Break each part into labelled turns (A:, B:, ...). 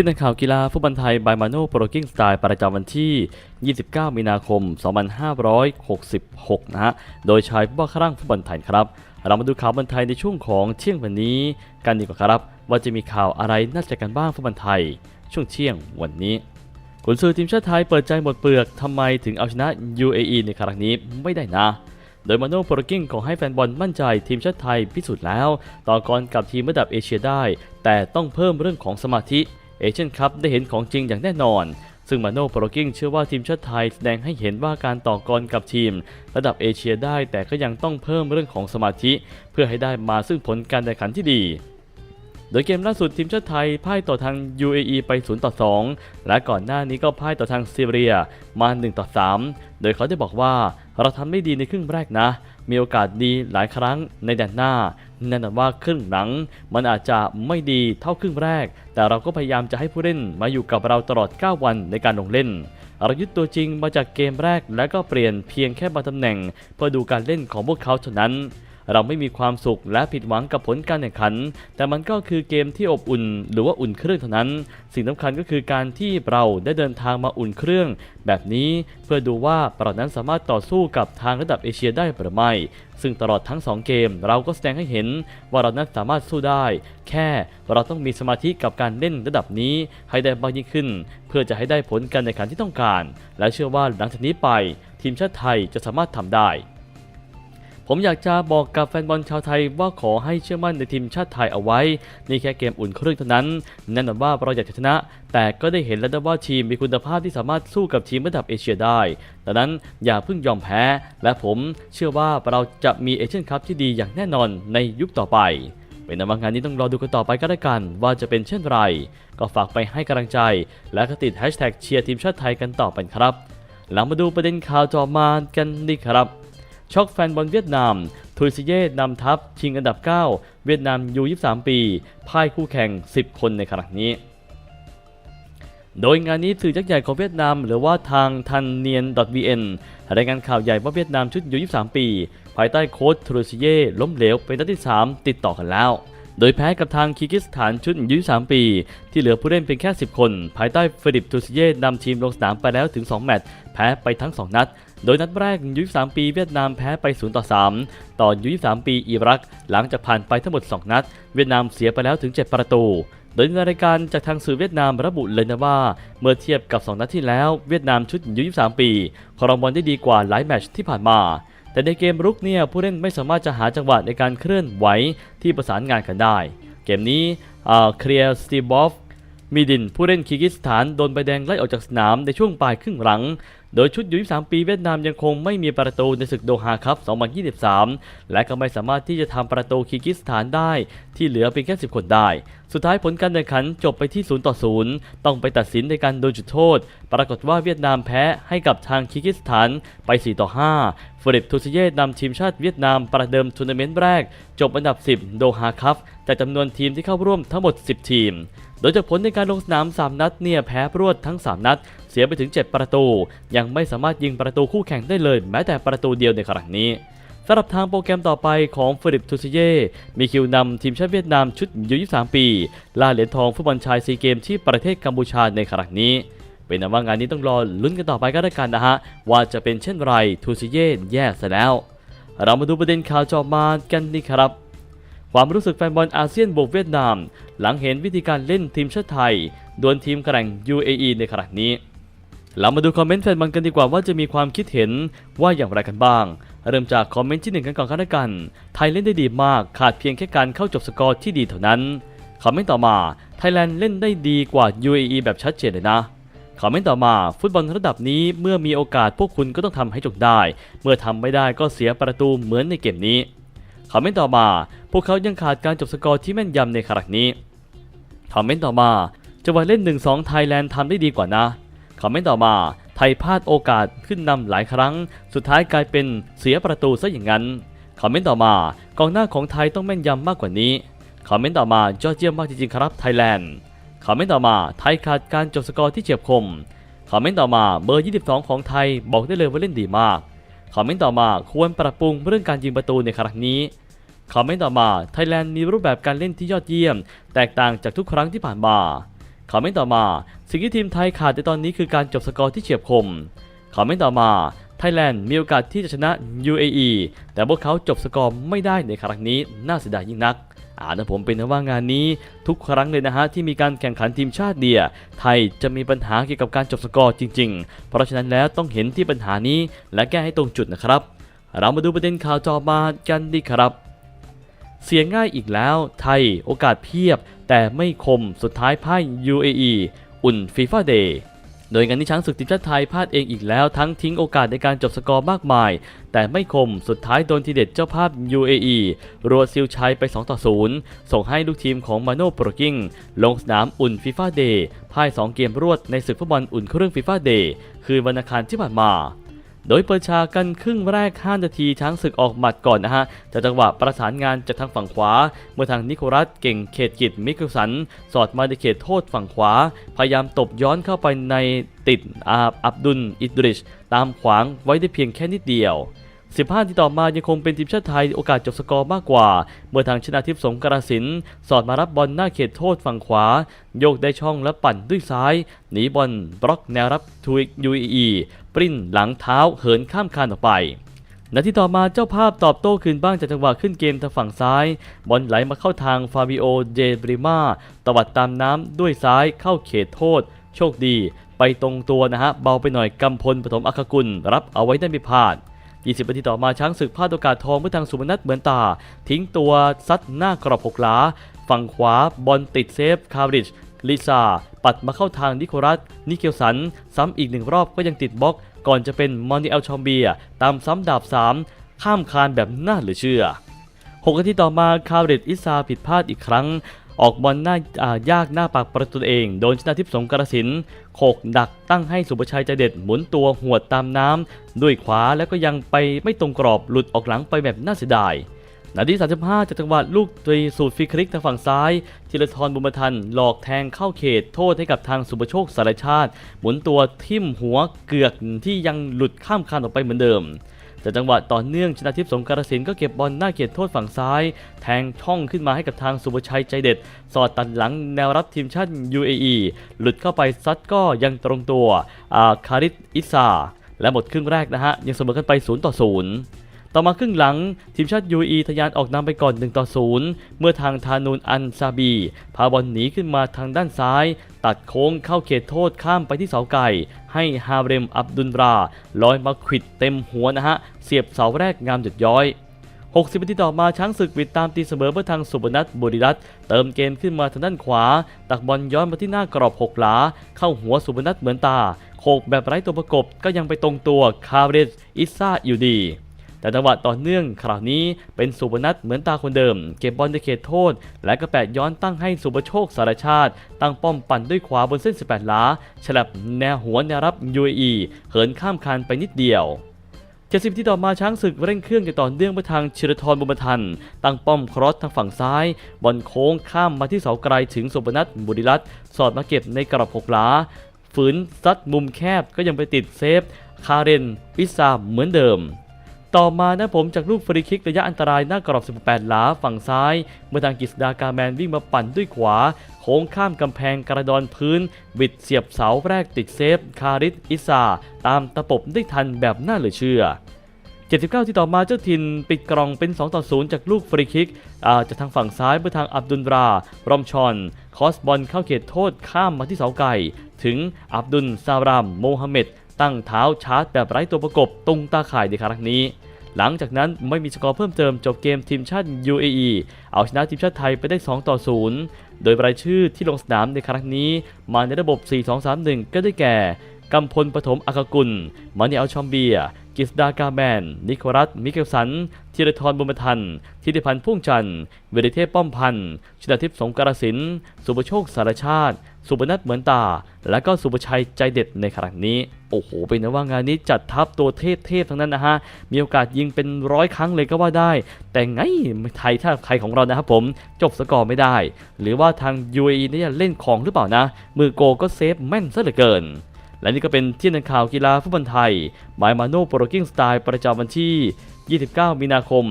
A: ชิ้นข่าวกีฬาฟุตบอลไทยบายมาโนโปรกิ้งสไตล์ประจำวันที่ 29 มีนาคม 2566 นะฮะ โดยชายผู้ว่าครั่งฟุตบอลไทยครับ เรามาดูข่าวบอลไทยในช่วงของเที่ยงวันนี้ กันดีกว่าครับ ว่าจะมีข่าวอะไรน่าจะกันบ้างฟุตบอลไทย ช่วงเที่ยงวันนี้กุนซือทีมชาติไทยเปิดใจหมดเปลือกทำไมถึงเอาชนะ UAE ในครั้งนี้ไม่ได้นะโดยมาโน่โปรกิ้งขอให้แฟนบอลมั่นใจทีมชาติไทยพิสูจน์แล้ว ต่อกรกับทีมระดับเอเชียได้ แต่ต้องเพิ่มเรื่องของสมาธิ เอเชียนคัพได้เห็นของจริงอย่างแน่นอน ซึ่งมาโน่โปรกิ้งเชื่อว่าทีมชาติไทยแสดงให้เห็นว่าการต่อกรกับทีม ระดับเอเชียได้แต่ก็ยังต้องเพิ่มเรื่องของสมาธิ เพื่อให้ได้มาซึ่งผลการแข่งขันที่ดีโดยเกมล่าสุดทีมชาติไทยพ่ายต่อทาง UAE ไป 0 ต่อ 2 และก่อนหน้านี้ก็พ่ายต่อทางซีเรียมา 1 ต่อ 3 โดยเขาได้บอกว่าเราทำไม่ดีในครึ่งแรกนะ มีโอกาสดีหลายครั้งในแดนหน้า แน่นอนว่าครึ่งหลังมันอาจจะไม่ดีเท่าครึ่งแรก แต่เราก็พยายามจะให้ผู้เล่นมาอยู่กับเราตลอด 9 วันในการลงเล่นเรายึดตัวจริงมาจากเกมแรกและก็เปลี่ยนเพียงแค่บางตำแหน่ง เพื่อดูการเล่นของพวกเขาเท่านั้น เราไม่มีความสุขและผิดหวังกับผลการแข่งขัน แต่มันก็คือเกมที่อบอุ่น หรือว่าอุ่นเครื่องเท่านั้น สิ่งสำคัญก็คือการที่เราได้เดินทางมาอุ่นเครื่อง แบบนี้เพื่อดูว่าเรานั้นสามารถต่อสู้กับทางระดับเอเชียได้หรือไม่ ซึ่งตลอดทั้ง 2 เกม เราก็แสดงให้เห็นว่าเรานั้นสามารถสู้ได้ แค่เราต้องมีสมาธิกับการเล่นระดับนี้ให้ได้มากยิ่งขึ้น เพื่อจะให้ได้ผลการแข่งขันที่ต้องการ และเชื่อว่าหลังจากนี้ไป ทีมชาติไทยจะสามารถทำได้ ผมอยากจะบอกกับแฟนบอลชาวไทยว่าขอให้เชื่อมั่นในทีมชาติไทยเอาไว้ นี่แค่เกมอุ่นเครื่องเท่านั้นแน่นอนว่าเราอยากชนะ แต่ก็ได้เห็นแล้วว่าทีมมีคุณภาพที่สามารถสู้กับทีมระดับเอเชียได้ดังนั้นอย่าเพิ่งยอมแพ้ และผมเชื่อว่าเราจะมีเอเชียนคัพที่ดีอย่างแน่นอนในยุคต่อไปเป็นนว่างานนี้ต้องรอดูกันต่อไปก็แล้วกัน ว่าจะเป็นเช่นไร ก็ฝากไปให้กำลังใจ และก็ติดแฮชแท็กเชียร์ทีมชาติไทยกันต่อไปครับ หลังมาดูประเด็นข่าวต่อมากันดีครับ ช็อกแฟนบอลเวียดนามทุยซิเย่นำทัพชิงอันดับ 9 เวียดนามยู23 ปีพ่ายคู่แข่ง 10 คนในครั้งนี้ โดยงานนี้สื่อยักษ์ใหญ่ของเวียดนาม หรือว่าทางทันเนียน .vn รายงานข่าวใหญ่ว่าเวียดนามชุดยู23 ปี ภายใต้โค้ชทรูซิเย่ล้มเหลวเป็นนัดที่ 3 ติดต่อกันแล้ว โดยแพ้กับทางคีร์กิสถานชุดยู23ปี ที่เหลือผู้เล่นเพียงแค่ 10 คน ภายใต้ฟิลิปทูซิเย่นำทีมลงสนามไปแล้วถึง 2 แมตช์แพ้ไปทั้ง 2 นัด โดยนัดแรกยู23ปีเวียดนามแพ้ไป 0 ต่อ 3 ต่อยู23ปีอิรัก หลังจากผ่านไปทั้งหมด 2 นัด เวียดนามเสียไปแล้วถึง 7 ประตูโดยในรายการจากทางสื่อเวียดนามระบุเลยนะว่า เมื่อเทียบกับ 2 นัดที่แล้วเวียดนามชุดยู23 ปี ครองบอลได้ดีกว่าหลายแมตช์ที่ผ่านมา แต่ในเกมรุกเนี่ยผู้เล่นไม่สามารถจะหาจังหวะในการเคลื่อนไหวที่ประสานงานกันได้ เกมนี้เคลียร์สตีบอฟ มีดินผู้เล่นคีร์กิสถานโดนใบแดงไล่ออกจากสนามในช่วงปลายครึ่งหลัง โดยชุดยู23 ปีเวียดนามยังคงไม่มีประตูในศึกโดฮาคัพ 2023 และก็ไม่สามารถที่จะทำประตูคีร์กิสถานได้ ที่เหลือเพียงแค่ 10 คนได้ สุดท้ายผลการแข่งขันจบไปที่ 0 ต่อ 0 ต้องไปตัดสินในการโดนจุดโทษ ปรากฏว่าเวียดนามแพ้ให้กับทางคีร์กิสถานไป 4 ต่อ 5ฟิลิปทูซิเย่นำทีมชาติเวียดนามประเดิมทัวร์นาเมนต์แรก จบอันดับ 10 โดฮาคัพจากจำนวนทีมที่เข้าร่วมทั้งหมด 10 ทีม โดยจากผลในการลงสนาม 3 นัดเนี่ยแพ้รวดทั้ง 3 นัด เสียไปถึง 7 ประตู ยังไม่สามารถยิงประตูคู่แข่งได้เลย แม้แต่ประตูเดียวในครั้งนี้สำหรับทางโปรแกรมต่อไปของฟิลิปทูซิเย่ มีคิวนำทีมชาติเวียดนามชุดยู23 ปีล่าเหรียญทองฟุตบอลชายซีเกมที่ประเทศกัมพูชาในครั้งนี้ เป็นนว่างานนี้ต้องรอลุ้นกันต่อไปก็แล้วกันนะฮะ ว่าจะเป็นเช่นไรทูซิเย่แย่ซะแล้ว เรามาดูประเด็นข่าวจอมากันดีครับ ความรู้สึกแฟนบอลอาเซียนบวกเวียดนาม หลังเห็นวิธีการเล่นทีมชาติไทยดวลทีมแข่ง UAE ในขณะนี้ เรามาดูคอมเมนต์แฟนบอลกันดีกว่าว่าจะมีความคิดเห็นว่าอย่างไรกันบ้าง เริ่มจากคอมเมนต์ที่หนึ่งกันก่อนกันะกัน ไทยเล่นได้ดีมากขาดเพียงแค่การเข้าจบสกอร์ที่ดีเท่านั้นคอมเมนต์ต่อมาไทยแลนด์เล่นได้ดีกว่า UAE แบบชัดเจนเลยนะคอมเมนต์ต่อมาฟุตบอลระดับนี้เมื่อมีโอกาสพวกคุณก็ต้องทำให้จงได้ เมื่อทำไม่ได้ก็เสียประตูเหมือนในเกมนี้ คอมเมนต์ต่อมา พวกเขายังขาดการจบสกอร์ที่แม่นยำในครั้งนี้คอมเมนต์ต่อมาจังหวะเล่น 1-2 ไทยแลนด์ทำได้ดีกว่านะคอมเมนต์ต่อมาไทยพลาดโอกาสขึ้นนำหลายครั้ง สุดท้ายกลายเป็นเสียประตูซะอย่างนั้นคอมเมนต์ต่อมากองหน้าของไทยต้องแม่นยำมากกว่านี้คอมเมนต์ต่อมายอดเยี่ยมมากจริงๆครับไทยแลนด์คอมเมนต์ต่อมาไทยขาดการจบสกอร์ที่เฉียบคมคอมเมนต์ต่อมาเบอร์ 22 ของไทยบอกได้เลยว่าเล่นดีมาก คอมเมนต์ต่อมาควรปรับปรุงเรื่องการยิงประตูในครั้งนี้คอมเมนต์ต่อมาไทยแลนด์มีรูปแบบการเล่นที่ยอดเยี่ยม แตกต่างจากทุกครั้งที่ผ่านมาคอมเมนต์ต่อมา สิ่งที่ทีมไทยขาดในตอนนี้คือการจบสกอร์ที่เฉียบคมคอมเมนต์ต่อมาไทยแลนด์มีโอกาสที่จะชนะ UAE แต่พวกเขาจบสกอร์ไม่ได้ในครั้งนี้น่าเสียดายยิ่งนัก อ่านะผมเป็นนะว่างานนี้ทุกครั้งเลยนะฮะที่มีการแข่งขันทีมชาติเดีย ไทยจะมีปัญหาเกี่ยวกับการจบสกอร์จริง ๆ เพราะฉะนั้นแล้วต้องเห็นที่ปัญหานี้และแก้ให้ตรงจุดนะครับ เรามาดูประเด็นข่าวต่อมากันดีครับ เสียง่ายอีกแล้ว ไทยโอกาสเพียบ แต่ไม่คมสุดท้ายพ่าย UAE อุ่นฟีฟ่าเดย์ โดยงานนี้ช้างศึกทีมชาติไทยพลาดเองอีกแล้วทั้งทิ้งโอกาสในการจบสกอร์มากมาย แต่ไม่คมสุดท้ายโดนทีเด็ดเจ้าภาพ UAE รัวซิลชัยไป 2 ต่อ 0 ส่งให้ลูกทีมของมาโนโปรกิงลงสนามอุ่นฟีฟ่าเดย์พ่าย 2 เกมรวดในศึกฟุตบอลอุ่นเครื่องฟีฟ่าเดย์คือวันอังคารที่ผ่านมา โดยเปิดฉากกันครึ่งแรก 5 นาทีช้างศึกออกหมัดก่อนนะฮะจากจังหวะประสานงานจากทางฝั่งขวา เมื่อทางนิโคลัสเก่งเขตกิจมิเคลสัน สอดมาในเขตโทษฝั่งขวา พยายามตบย้อนเข้าไปในติดอาบอับดุลอิดริช ตามขวางไว้ได้เพียงแค่นิดเดียว15 ที่ต่อมายังคงเป็นทีมชาติไทยโอกาสจบสกอร์มากกว่า เมื่อทางชนะทิพย์สงกระสิน สอดมารับบอลหน้าเขตโทษฝั่งขวา โยกได้ช่องและปั่นด้วยซ้าย หนีบอลบล็อกแนวรับทูยูอี ปริ้นหลังเท้าเหินข้ามคานออกไปนาทีต่อมาเจ้าภาพตอบโต้คืนบ้างจากจังหวะขึ้นเกมทางฝั่งซ้าย บอลไหลมาเข้าทางฟาบิโอเจบริมาตวัดตามน้ำด้วยซ้ายเข้าเขตโทษ โชคดี ไปตรงตัวนะฮะ เบาไปหน่อยกำพลปฐมอัคกุล รับเอาไว้ได้ไม่พลาด 20นาทีต่อมาช้างศึกพลาดโอกาสทองเมื่อทางสุมนัทเหมือนตา ทิ้งตัวซัดหน้ากรอบหกหลา ฝั่งขวาบอลติดเซฟคาริชลิซาปัดมาเข้าทางนิโคลัสนิเกลสัน ซ้ำอีกหนึ่งรอบก็ยังติดบล็อก ก่อนจะเป็นมอนติเอลชอมเบียตามซ้ำดาบ 3 ข้ามคานแบบน่าเหลือเชื่อ6นาทีต่อมาคาริชอิซาผิดพลาดอีกครั้ง ออกบอลหน้าายากหน้าปากประตูเอง โดนชนะทิพย์สงกระสินโขกดักตั้งให้สุภชัยใจเด็ดหมุนตัวหวดตามน้ำด้วยขวาแล้วก็ยังไปไม่ตรงกรอบหลุดออกหลังไปแบบน่าเสียดาย นาที 35จากจังหวะลูกตรีสูตรฟรีคลิกทางฝั่งซ้ายธีรทรบุญมาทันหลอกแทงเข้าเขตโทษให้กับทางสุภโชคสารชาติ หมุนตัวทิ่มหัวเกือกที่ยังหลุดข้ามคานออกไปเหมือนเดิมจากจังหวะต่อเนื่องชนะทิพย์สงกรสินก็เก็บบอลหน้าเขตโทษฝั่งซ้าย แทงช่องขึ้นมาให้กับทางสุภชัยใจเด็ด สอดตัดหลังแนวรับทีมชาติ UAE หลุดเข้าไปซัดก็ยังตรงตัวอาคาริสอิซาและหมดครึ่งแรกนะฮะ ยังเสมอกันไป 0 ต่อ 0 ต่อมาครึ่งหลัง ทีมชาติ UAE ทะยานออกนำไปก่อน 1 ต่อ 0 เมื่อทางทานูนอันซาบี พาบอลหนีขึ้นมาทางด้านซ้าย ตัดโค้งเข้าเขตโทษข้ามไปที่เสาไก่ ให้ฮาเรมอับดุลราลอยมาขวิดเต็มหัวนะฮะ เสียบเสาแรกงามหยุดย้อย60นาทีต่อมาช้างศึกวิดตามตีเสมอเพื่อทางสุบนัทบุรีรัตน์เติมเกมขึ้นมาทางด้านขวา ตักบอลย้อนมาที่หน้ากรอบหกหลา เข้าหัวสุบนัทเหมือนตา โขกแบบไร้ตัวประกบก็ยังไปตรงตัวคาเรสอิซ่าอยู่ดี แต่จังหวะต่อเนื่องคราวนี้เป็นสุบนัทเหมือนตาคนเดิม เก็บบอลในเขตโทษ และก็แปดย้อนตั้งให้สุบโชคสารชาติ ตั้งป้อมปั่นด้วยขวาบนเส้น 18หลาฉลับแนวหัวแนวรับ UAE เหินข้ามคานไปนิดเดียว70ที่ต่อมาช้างศึกเร่งเครื่องอย่างต่อเนื่องไปทางชิรทรบุญมทัน ตั้งป้อมครอสทางฝั่งซ้าย บอลโค้งข้ามมาที่เสาไกลถึงสุพนัทบุรีรัตสอดมาเก็บในกรอบหกหลาฝืนซัดมุมแคบก็ยังไปติดเซฟ คาเรนวิซาเหมือนเดิม ต่อมานะผมจากลูกฟรีคิกระยะอันตรายหน้ากรอบ 18 หลาฝั่งซ้าย เมื่อทางกิษดากาแมนวิ่งมาปั่นด้วยขวา โค้งข้ามกำแพงกระดอนพื้น บิดเสียบเสาแรกติดเซฟ คาริสอิซาตามตะปบได้ทันแบบน่าเหลือเชื่อ 79 ที่ต่อมาเจ้าถิ่นปิดกล่องเป็น 2 ต่อ 0 จากลูกฟรีคิกอาจากทางฝั่งซ้ายเมื่อทางอับดุลรารอมชอน คอสบอลเข้าเขตโทษข้ามมาที่เสาไก่ ถึงอับดุลซารามโมฮัมเหม็ด ตั้งเท้าชาร์จแบบไร้ตัวประกบตรงตาข่ายในครั้งนี้ หลังจากนั้นไม่มีสกอร์เพิ่มเติมจบเกมทีมชาติ UAE เอาชนะทีมชาติไทยไปได้ 2 ต่อ 0 โดยรายชื่อที่ลงสนามในครั้งนี้ มาในระบบ 4-2-3-1 ก็ได้แก่กำพลปฐมอักกุล มานิเอลชอมเบีย กิสดากาแมน นิโคลัส มิเกลสันธีรทรบุญมทันธิติพันธ์พุ่งจันทร์เวริเทพป้อมพันธ์ชนาทิพย์สงกรสิน สุประโชคสารชาติ สุบนัทเหมือนตา และก็สุประชัยใจเด็ดในครั้งนี้ โอ้โห เป็นนะว่างานนี้จัดทัพตัวเทพๆทั้งนั้นนะฮะ มีโอกาสยิงเป็นร้อยครั้งเลยก็ว่าได้ แต่ไงไทยถ้าใครของเรานะครับผม จบสกอร์ไม่ได้ หรือว่าทาง UAE เนี่ยเล่นของหรือเปล่านะ มือโกก็เซฟแม่นซะเหลือเกินและนี่ก็เป็นที่นันข่าวกีฬาฟุตบอลไทยบายมาโนโปรกิ้งสไตล์ประจำวันที่ 29 มีนาคม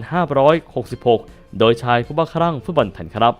A: 2566 โดยชายผู้บ้าครั่งฟุตบอลไทยครับ